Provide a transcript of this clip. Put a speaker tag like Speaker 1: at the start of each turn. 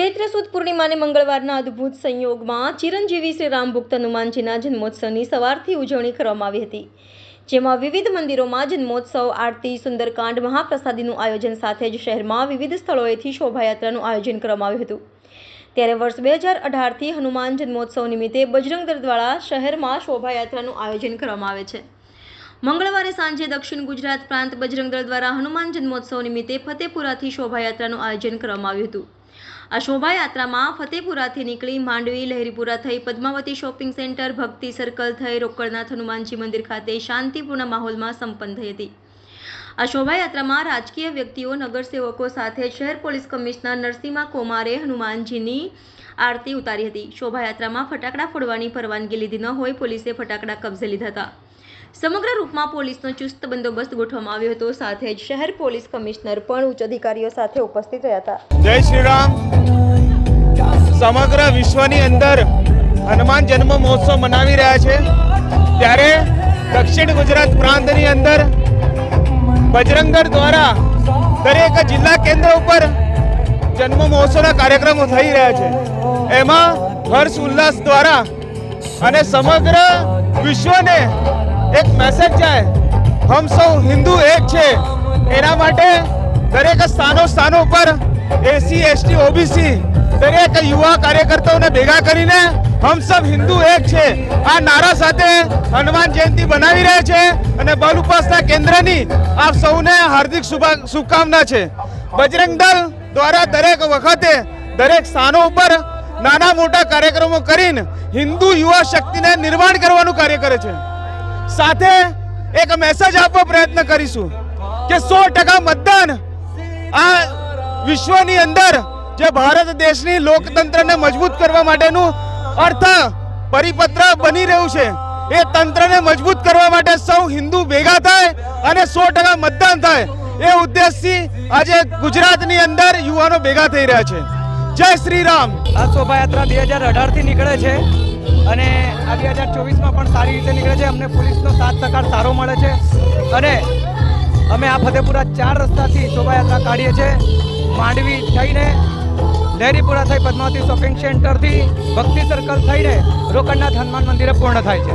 Speaker 1: સુદ પૂર્ણિમાને મંગળવારના અદ્ભુત સંયોગમાં ચિરંજીવી શ્રી રામ ભક્ત હનુમાનજીના જન્મોત્સવની સવારથી ઉજવણી કરવામાં આવી હતી. જેમાં વિવિધ મંદિરોમાં જન્મોત્સવ, આરતી, સુંદરકાંડ, મહાપ્રસાદીનું આયોજન સાથે જ શહેરમાં વિવિધ સ્થળોએથી શોભાયાત્રાનું આયોજન કરવામાં આવ્યું હતું. ત્યારે વર્ષ બે હજાર અઢારથી હનુમાન જન્મોત્સવ નિમિત્તે બજરંગ દળ દ્વારા શહેરમાં શોભાયાત્રાનું આયોજન કરવામાં આવે છે. મંગળવારે સાંજે દક્ષિણ ગુજરાત પ્રાંત બજરંગ દ્વારા હનુમાન જન્મોત્સવ નિમિત્તે ફતેપુરાથી શોભાયાત્રાનું આયોજન કરવામાં આવ્યું હતું. આ શોભાયાત્રામાં ફતેપુરાથી નીકળી માંડવી, લહેરીપુરા થઈ Padmavati shopping centre, Bhakti circle થઈ રોકડનાથ હનુમાનજી મંદિર ખાતે શાંતિપૂર્ણ માહોલમાં સંપન્ન થઈ હતી. આ શોભાયાત્રામાં રાજકીય વ્યક્તિઓ, નગરસેવકો સાથે શહેર પોલીસ કમિશનર નરસિંહા કોમારે હનુમાનજીની આરતી ઉતારી હતી. શોભાયાત્રામાં ફટાકડા ફોડવાની પરવાનગી લીધી ન હોય પોલીસે ફટાકડા કબજે લીધા હતા. સમગ્ર રૂપમાં પોલીસનો ચુસ્ત બંદોબસ્ત ગોઠવવામાં આવ્યો હતો. સાથે જ શહેર પોલીસ કમિશનર પણ ઉચ્ચ અધિકારીઓ સાથે ઉપસ્થિત રહ્યા હતા.
Speaker 2: જય શ્રી રામ સમગ્ર વિશ્વની અંદર હનુમાન જન્મ મહોત્સવ મનાવી રહ્યા છે. ત્યારે દક્ષિણ ગુજરાત પ્રાંતની અંદર બજરંગર દ્વારા દરેક જિલ્લા કેન્દ્ર ઉપર જન્મ મહોત્સવના કાર્યક્રમો થઈ રહ્યા છે. એમાં હર્ષ ઉલ્લાસ દ્વારા અને સમગ્ર વિશ્વને એક મેસેજ જાય હમ સૌ હિન્દુ એક છે. એના માટે દરેક સ્થાનો સ્થાનો પર એસી એસટી ઓબીસી દરેક યુવા કાર્યકર્તાઓને ભેગા કરીને હમ સબ હિન્દુ એક છે. આ નારા સાથે હનુમાન જયંતિ બનાવી રહ્યા છે અને બલ ઉપાસના કેન્દ્રની આપ સૌને હાર્દિક શુભા- શુભકામના છે. બજરંગ દળ દ્વારા દરેક વખતે દરેક સ્થાનો ઉપર નાના મોટા કાર્યક્રમો કરીને હિન્દુ યુવા શક્તિને નિર્માણ કરવાનું કાર્ય કરે છે. સાથે એક મેસેજ આપવા પ્રયત્ન કરીશું કે સો ટકા મતદાન આ વિશ્વની અંદર જે ભારત દેશની લોકતંત્રને મજબૂત કરવા માટેનું અર્થ પરિપત્ર બની રહ્યું છે, એ તંત્રને મજબૂત કરવા માટે સૌ હિન્દુ ભેગા થાય અને સો ટકા મતદાન થાય. એ ઉદ્દેશથી આજે ગુજરાતની અંદર યુવાનો ભેગા થઈ રહ્યા છે. જય શ્રી રામ.
Speaker 3: આ શોભાયાત્રા બે હજાર અઢારથી નીકળે છે. અને આ બે હજાર ચોવીસમાં પણ સારી રીતે નીકળે છે. અમને પોલીસનો સાથ સહકાર સારો મળે છે. અને અમે આ ફતેપુરા ચાર રસ્તાથી શોભાયાત્રા કાઢીએ છીએ. માંડવી થઈને લહેરીપુરા થઈ પદ્માવતી શોપિંગ સેન્ટરથી ભક્તિ સર્કલ થઈને રોકડનાથ હનુમાન મંદિરે પૂર્ણ થાય છે.